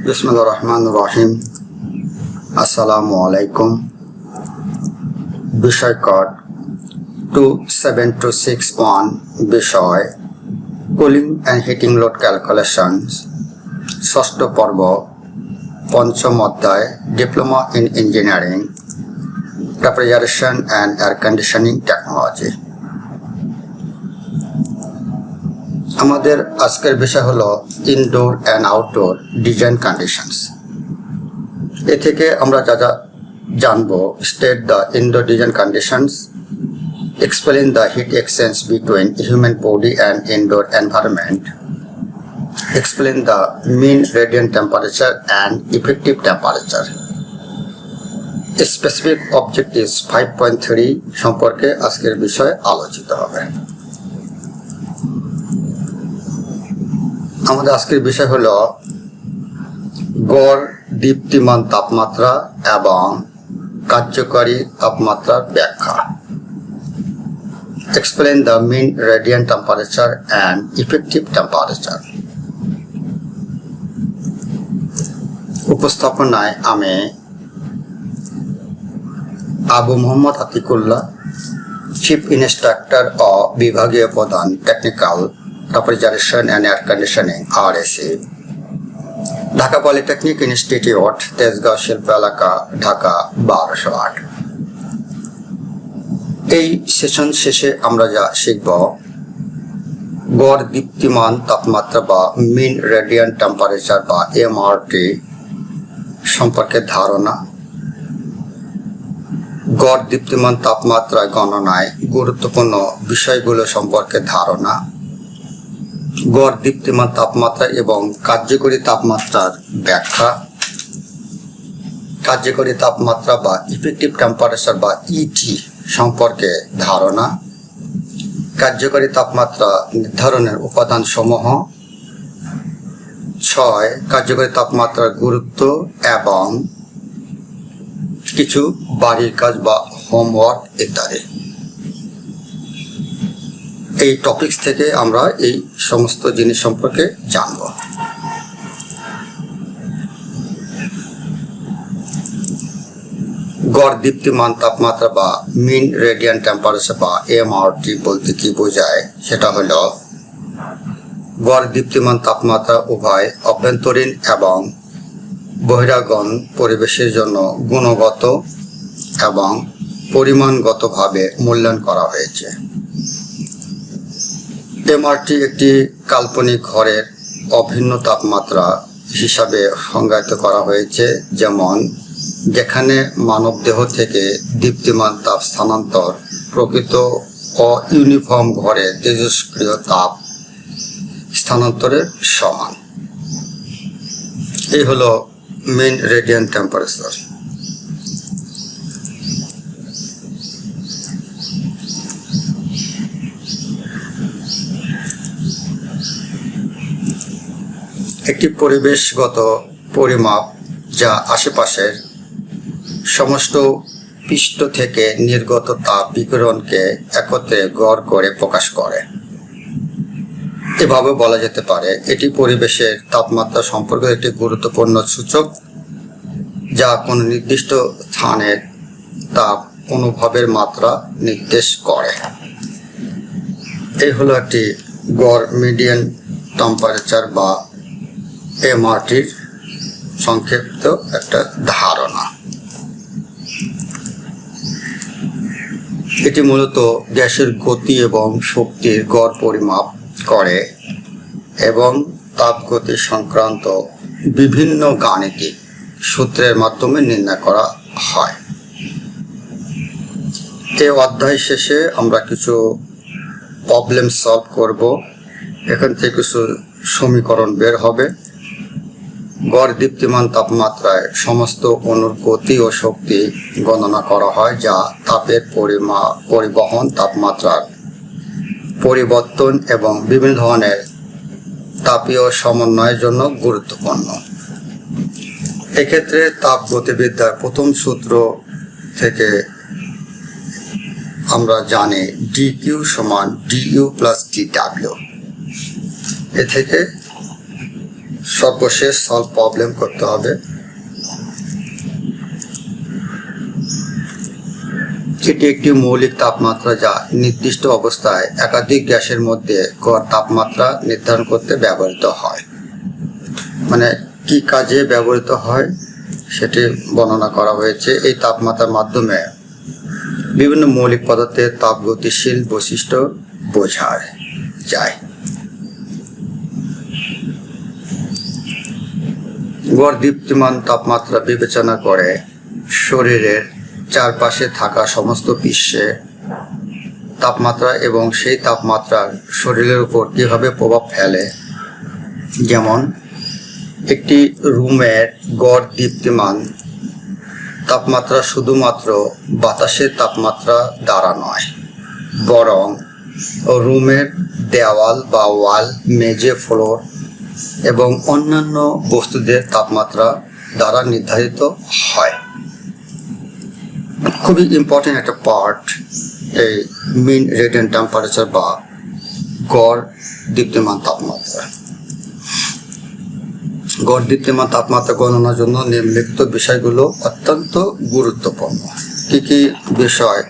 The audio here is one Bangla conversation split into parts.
বিসমুল্লাহ রহমান রহিম আসসালামু আলাইকুম বিষয় two seven two six one বিষয় cooling and heating load calculation ষষ্ঠ পর্ব, পঞ্চম অধ্যায় diploma in engineering refrigeration and air conditioning technology আমাদের আজকের বিষয় হলো indoor and outdoor design conditions এ থেকে আমরা যা যা জানব state the indoor design conditions explain the heat exchange between human body and indoor environment explain the mean radiant temperature and effective temperature specific objectives five point three সম্পর্কে আজকের বিষয়ে আলোচিত হবে। আমাদের আজকের বিষয় হলো গড়, দীপ্তিমান তাপমাত্রা এবং কার্যকরী তাপমাত্রার ব্যাখ্যা। Explain the mean radiant temperature and effective temperature উপস্থাপনায় আমি আবু মোহাম্মদ আতিকুল্লাহ চিফ ইনস্ট্রাক্টর ও বিভাগীয় প্রধান technical refrigeration and air conditioning R AC Dhaka polytechnic institute, Tejgaon শিল্প এলাকা, ঢাকা বারোশো আট। এই সেশন শেষে আমরা যা শিখব, গড় দীপ্তিমান তাপমাত্রা বা মিন রেডিয়ান্ট টেম্পারেচার বা এমআরটি সম্পর্কে ধারণা। গড় দীপ্তিমান তাপমাত্রা গণনায় গুরুত্বপূর্ণ বিষয়গুলো সম্পর্কে ধারণা। গড় দীপ্তিমান তাপমাত্রা এবং কার্যকরী তাপমাত্রার ব্যাখ্যা। কার্যকরী তাপমাত্রা বা ইফেক্টিভ টেম্পারেচার বা ইটি সম্পর্কে ধারণা। কার্যকরী তাপমাত্রা নির্ধারণের উপাদান সমূহ ছয়, কার্যকরী তাপমাত্রার গুরুত্ব এবং কিছু বাড়ির কাজ বা হোমওয়ার্ক ইত্যাদি। এই টপিকস থেকে আমরা এই সমস্ত জিনিস সম্পর্কে জানব। গড় দীপ্তিমান তাপমাত্রা বা মিন রেডিয়ান টেম্পারেচার বা এমআরটি বলতে কি বোঝায় সেটা হলো গড় দীপ্তিমান তাপমাত্রা উভয় অভ্যন্তরীণ এবং বহিরাগণ পরিবেশের জন্য গুণগত এবং পরিমাণগতভাবে মূল্যায়ন করা হয়েছে। এমআরটি একটি কাল্পনিক ঘরের অভিন্ন তাপমাত্রা হিসাবে সংজ্ঞায়িত করা হয়েছে, যেমন, যেখানে মানবদেহ থেকে দীপ্তিমান তাপ স্থানান্তর প্রকৃত ও ইউনিফর্ম ঘরে তেজস্ক্রিয় তাপ স্থানান্তরের সমান। এই হলো মেন রেডিয়ান টেম্পারেচার একটি পরিবেশগত পরিমাপ যা আশেপাশের সমস্ত পৃষ্ঠ থেকে নির্গত তাপ বিকিরণকে একত্রে গড় করে প্রকাশ করে। এভাবে বলা যেতে পারে, এটি পরিবেশের তাপমাত্রা সম্পর্কে একটি গুরুত্বপূর্ণ সূচক, যা কোনো নির্দিষ্ট স্থানের তাপ অনুভবের মাত্রা নির্দেশ করে। এই হলো একটি গড় মিডিয়ান টেম্পারেচার বা এমআরটির সংক্ষিপ্ত একটা ধারণা। এটি মূলত গ্যাসের গতি এবং শক্তির গড় পরিমাপ করে এবং তাপগতি সংক্রান্ত বিভিন্ন গাণিতিক সূত্রের মাধ্যমে নির্ণয় করা হয়। এই অধ্যায় শেষে আমরা কিছু প্রবলেম সলভ করব। এখান থেকে কিছু সমীকরণ বের হবে। গড় দীপ্তিমান তাপমাত্রায় সমস্ত অনুর গতি ও শক্তি গণনা করা হয়, যা তাপের পরিমা, পরিবহন তাপমাত্রার পরিবর্তন এবং বিভিন্ন ধরনের তাপীয় সমন্বয়ের জন্য গুরুত্বপূর্ণ। এক্ষেত্রে তাপ গতিবিদ্যার প্রথম সূত্র থেকে আমরা জানি ডি কিউ সমান D U plus D W এ থেকে সর্বশেষ সলভ প্রবলেম করতে হবে। এটি একটি মৌলিক তাপমাত্রা যা নির্দিষ্ট অবস্থায় একাধিক গ্যাসের মধ্যে গড় তাপমাত্রা নির্ধারণ করতে ব্যবহৃত হয়। মানে কি কাজে ব্যবহৃত হয় সেটি বর্ণনা করা হয়েছে। এই তাপমাত্রার মাধ্যমে বিভিন্ন মৌলিক পদার্থের তাপ গতিশীল বৈশিষ্ট্য বোঝায় যায়। গড় দীপ্তিমান তাপমাত্রা বিবেচনা করে শরীরের চারপাশে থাকা সমস্ত বিশ্বে তাপমাত্রা এবং সেই তাপমাত্রার শরীরের উপর কীভাবে প্রভাব ফেলে। যেমন, একটি রুমের গড় দীপ্তিমান তাপমাত্রা শুধুমাত্র বাতাসের তাপমাত্রা দ্বারা নয়, বরং রুমের দেওয়াল বা ওয়াল, মেঝে, ফ্লোর এবং অন্যান্য বস্তুদের তাপমাত্রা দ্বারা নির্ধারিত হয়। খুবই ইম্পর্টেন্ট একটা পার্ট এই মিন রেডিয়েন্ট টেম্পারেচার বা গড় দীপ্তিমান তাপমাত্রা। গড় দীপ্তিমান তাপমাত্রা গণনার জন্য নিম্নলিখিত বিষয়গুলো অত্যন্ত গুরুত্বপূর্ণ। কি কি বিষয়?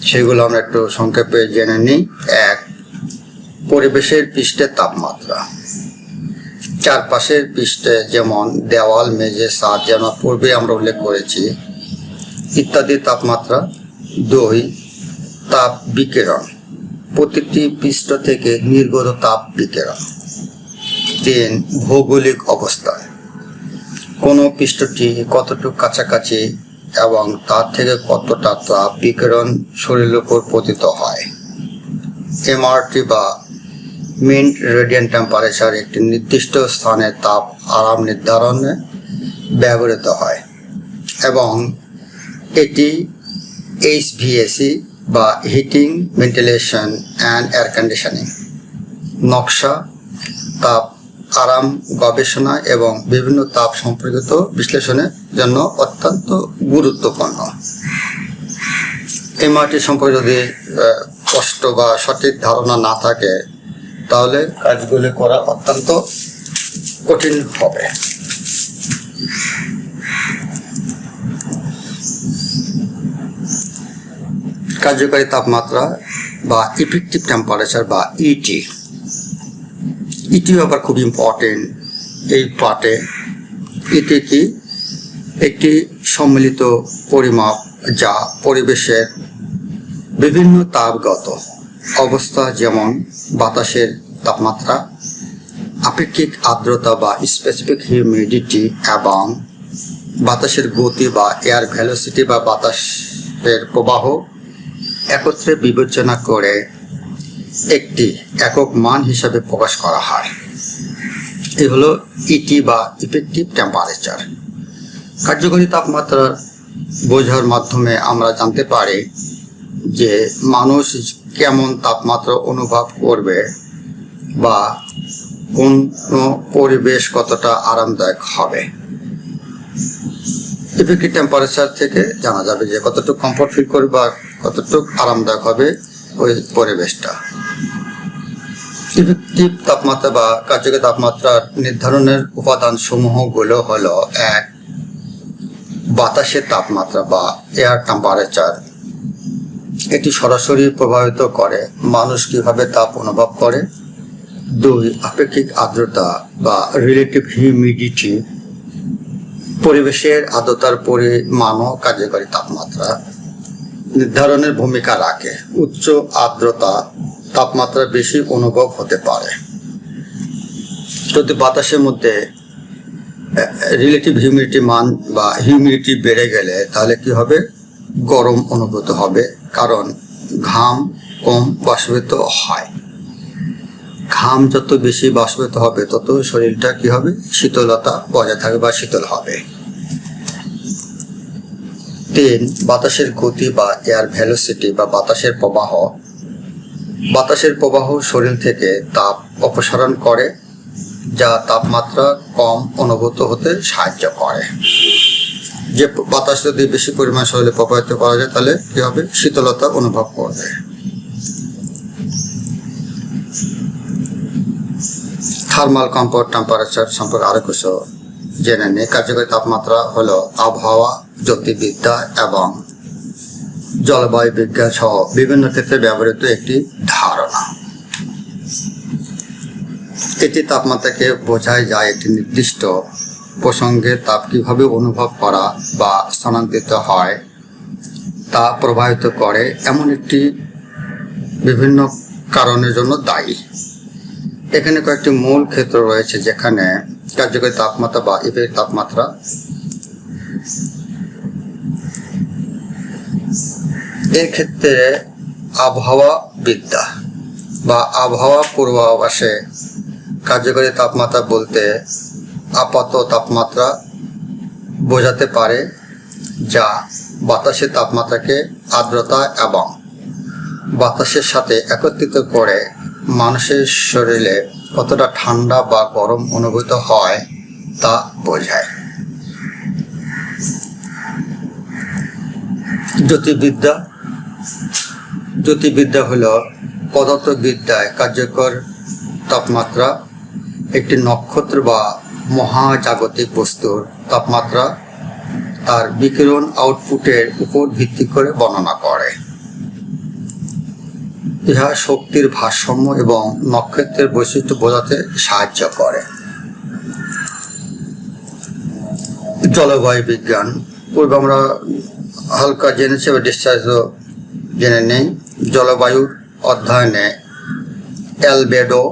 সেগুলো আমরা একটু সংক্ষেপে জেনে নিই। এক পরিবেশের পৃষ্ঠের তাপমাত্রা। চারপাশের পৃষ্ঠে যেমন দেওয়াল, মেঝে, ছাদ যেন পূর্বে আমরা উল্লেখ করেছি, ইত্যাদি তাপমাত্রা, দুই, তাপ বিকিরণ, প্রতিটি পৃষ্ঠ থেকে নির্গত তাপ বিকিরণ। তিন, ভৌগোলিক অবস্থান কোনো পৃষ্ঠটি কতটুকু কাছাকাছি এবং তার থেকে কতটা তাপ বিকিরণ শরীরের উপর পতিত হয়? এমআরটি বা মিন রেডিয়েন্ট টেম্পারেচার একটি নির্দিষ্ট স্থানে তাপ আরাম নির্ধারণে ব্যবহৃত হয় এবং এটি এইচভিএসি বা heating, ventilation, and air conditioning, নকশা, তাপ আরাম গবেষণা এবং বিভিন্ন তাপ সম্পর্কিত বিশ্লেষণের জন্য অত্যন্ত গুরুত্বপূর্ণ। এমআরটি সম্পর্কে যদি স্পষ্ট বা সঠিক ধারণা না থাকে তাহলে কাজগুলি করা অত্যন্ত কঠিন হবে। কার্যকারী তাপমাত্রা বা ইফেক্টিভ টেম্পারেচার বা E ইটি আবার খুব ইম্পর্টেন্ট এই পার্টে এটি কি একটি সম্মিলিত পরিমাপ যা পরিবেশের বিভিন্ন তাপগত অবস্থা যেমন বাতাসের তাপমাত্রা, আপেক্ষিক আর্দ্রতা বা স্পেসিফিক হিউমিডিটি এবং বাতাসের গতি বা এয়ার ভ্যালোসিটি বা বাতাসের প্রবাহ একত্রে বিবেচনা করে একটি একক মান হিসাবে প্রকাশ করা হয়। এ হলো ইটি বা ইফেক্টিভ টেম্পারেচার কার্যকরী তাপমাত্রা বোঝার মাধ্যমে আমরা জানতে পারি যে মানুষ কেমন তাপমাত্রা অনুভব করবে বা কোন পরিবেশ কতটা আরামদায়ক হবে? ইফেক্টিভ টেম্পারেচার থেকে জানা যাবে যে কতটুকু কমফোর্ট ফিল করবে বা কতটুকু আরামদায়ক হবে ওই পরিবেশটা। ইফেক্টিভ তাপমাত্রা বা কার্যকর তাপমাত্রার নির্ধারণের উপাদান সমূহগুলো হলো এক, বাতাসের তাপমাত্রা বা এয়ার টেম্পারেচার এটি সরাসরি প্রভাবিত করে। মানুষ কীভাবে তাপ অনুভব করে? দুই, আপেক্ষিক আর্দ্রতা বা রিলেটিভ হিউমিডিটি পরিবেশের আর্দ্রতার পরিমাণও কার্যকরী তাপমাত্রা। নির্ধারণের ভূমিকা রাখে। উচ্চ আর্দ্রতা তাপমাত্রা বেশি অনুভব হতে পারে। যদি বাতাসের মধ্যে রিলেটিভ হিউমিডিটি মান বা হিউমিডিটি বেড়ে গেলে তাহলে কি হবে? গরম অনুভূত হবে। কারণ ঘাম কম বাষ্পিত হয়। ঘাম যত বেশি বাষ্পিত হবে, তত শরীরটা কি হবে? শীতলতা বজায় থাকবে বা শীতল হবে। তিন, বাতাসের গতি বা এয়ার ভ্যালোসিটি বা বাতাসের প্রবাহ। বাতাসের প্রবাহ শরীর থেকে তাপ অপসারণ করে, যা তাপমাত্রা কম অনুভূত হতে সাহায্য করে। যে বাতাস যদি বেশি পরিমাণ শরীরে প্রবাহিত করা যায়, তাহলে কি হবে? শীতলতা অনুভব করবে থার্মাল কম্পোর্ট টেম্পারেচার সম্পর্কে আরও কিছু জেনে নিই। কার্যকরী তাপমাত্রা হলো আবহাওয়া, জ্যোতির্বিদ্যা এবং জলবায়ু বিজ্ঞান সহ বিভিন্ন ক্ষেত্রে ব্যবহৃত একটি ধারণা। এটি তাপমাত্রাকে বোঝায় যায় একটি নির্দিষ্ট প্রসঙ্গে তাপ কীভাবে অনুভব করা বা স্থানান্তরিত হয়, তা প্রভাবিত করে এমন একটি বিভিন্ন কারণের জন্য দায়ী। এখানে কয়েকটি মূল ক্ষেত্র রয়েছে যেখানে কার্যকরী তাপমাত্রা বা ইফেক্ট তাপমাত্রা এর ক্ষেত্রে আবহাওয়া বিদ্যা বা আবহাওয়া পূর্বাভাসে কার্যকরী তাপমাত্রা বলতে আপাত তাপমাত্রা বোঝাতে পারে, যা বাতাসের তাপমাত্রাকে আর্দ্রতা এবং বাতাসের সাথে একত্রিত করে মানুষের শরীরে কতটা ঠান্ডা বা গরম অনুভূত হয় তা বোঝায়। জ্যোতির্বিদ্যা। জ্যোতির্বিদ্যা হলো পদার্থবিদ্যায় কার্যকর তাপমাত্রা, একটি নক্ষত্র বা মহাজাগতিক বস্তুর তাপমাত্রা তার বিকিরণ আউটপুটের উপর ভিত্তি করে বর্ণনা করে। ইহা শক্তির ভারসাম্য এবং নক্ষত্রের বৈশিষ্ট্য বোঝাতে সাহায্য করে। জলবায়ু বিজ্ঞান। পূর্বে আমরা হালকা জেনেছি বা ডিসচার্জও জেনে নেই। জলবায়ুর অধ্যয়নে অ্যালবেডো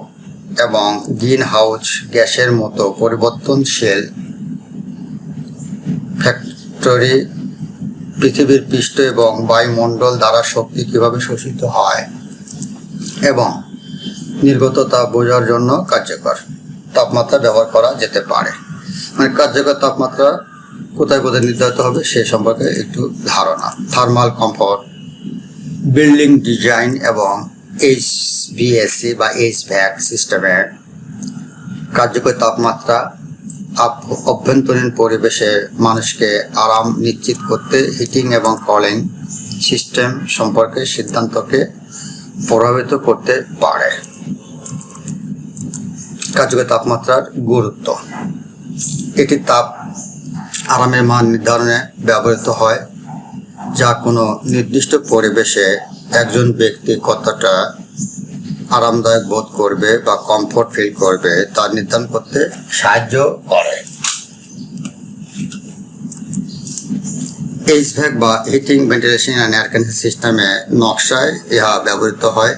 এবং গ্রিন হাউস গ্যাসের মতো পরিবর্তনশীল ফ্যাক্টরি পৃথিবীর পৃষ্ঠ এবং বায়ুমণ্ডল দ্বারা শক্তি কীভাবে শোষিত হয় এবং নির্গত তা বোঝার জন্য কার্যকর তাপমাত্রা ব্যবহার করা যেতে পারে। মানে কার্যকর তাপমাত্রা কোথায় কোথায় নির্ধারিত হবে সে সম্পর্কে একটু ধারণা। থার্মাল কমফোর্ট বিল্ডিং ডিজাইন এবং এইচ বিএসসি বা এইচ ভ্যাক সিস্টেমের কার্যকর তাপমাত্রা অভ্যন্তরীণ পরিবেশে মানুষকে আরাম নিশ্চিত করতে হিটিং এবং কলিং সিস্টেম সম্পর্কে সিদ্ধান্তকে প্রভাবিত করতে পারে। কার্যকর তাপমাত্রার গুরুত্ব। এটি তাপ আরামের মান নির্ধারণে ব্যবহৃত হয়, যা কোনো নির্দিষ্ট পরিবেশে একজন ব্যক্তি কতটা আরামদায়ক বোধ করবে বা কমফোর্ট ফিল করবে তা নির্ধারণ করতে সাহায্য করে। এইচভ্যাক বা heating ventilation and air condition সিস্টেমে নকশায় ইহা ব্যবহৃত হয়।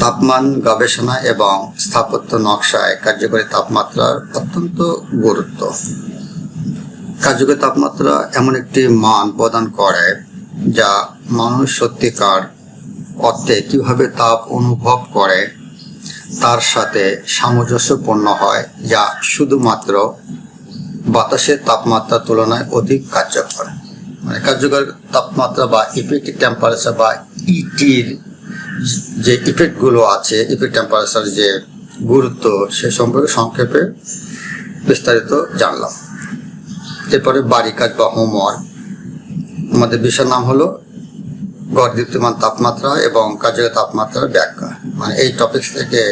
তাপমান গবেষণা এবং স্থাপত্য নকশায় কার্যকরী তাপমাত্রার অত্যন্ত গুরুত্ব। কার্যকরী তাপমাত্রা এমন একটি মান প্রদান করে যা মানুষ সত্যিকার অর্থে কীভাবে তাপ অনুভব করে, তার সাথে সামঞ্জস্যপূর্ণ হয়, যা শুধুমাত্র বাতাসের তাপমাত্রার তুলনায় অধিক কার্যকর। মানে কার্যকর তাপমাত্রা বা ইফেক্টিভ টেম্পারেচার বা ইটির যে ইফেক্টগুলো আছে ইফেক্ট টেম্পারেচার যে গুরুত্ব, সে সম্পর্কে সংক্ষেপে বিস্তারিত জানলাম। এরপরে বাড়ি কাজ বা হোমওয়ার্ক আমাদের বিষয়ের নাম হলো গড় দীপ্তিমান তাপমাত্রা এবং কার্যকর তাপমাত্রার ব্যাখ্যা। মানে এই টপিক থেকে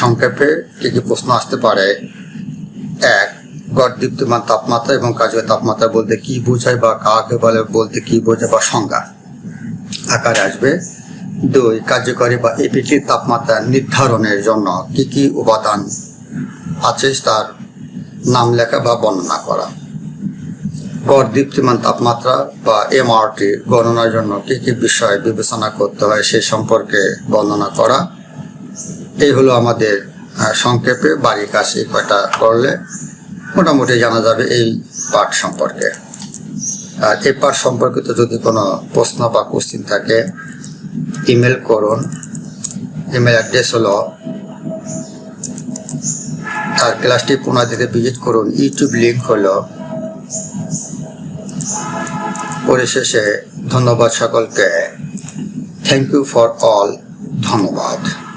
সংক্ষেপে কি কি প্রশ্ন আসতে পারে? এক গড় দীপ্তিমান তাপমাত্রা এবং কার্যকর তাপমাত্রা বলতে কি বোঝায় বা কাকে বলে, বলতে কি বোঝায় বা সংজ্ঞা? আকারে আসবে। দুই, কার্যকরী বা এপিটি তাপমাত্রা নির্ধারণের জন্য কি কি উপাদান আছে তার নাম লেখা বা বর্ণনা করা। গড় দীপ্তিমান তাপমাত্রা বা এমআরটি গণনার জন্য কি কি বিষয় বিবেচনা করতে হয় সে সম্পর্কে বর্ণনা করা। এই হলো আমাদের সংক্ষেপে বাড়ির কাছে কয়টা করলে মোটামুটি জানা যাবে এই পাঠ সম্পর্কে। আর এই পাঠ সম্পর্কিত যদি কোনো প্রশ্ন বা কোশ্চিন থাকে ইমেল করুন। ইমেল অ্যাড্রেস হলো আর ক্লাসটি পুনরায় ভিজিট করুন। ইউটিউব লিঙ্ক হলো পরিশেষে ধন্যবাদ সকলকে। থ্যাংক ইউ ফর অল ধন্যবাদ।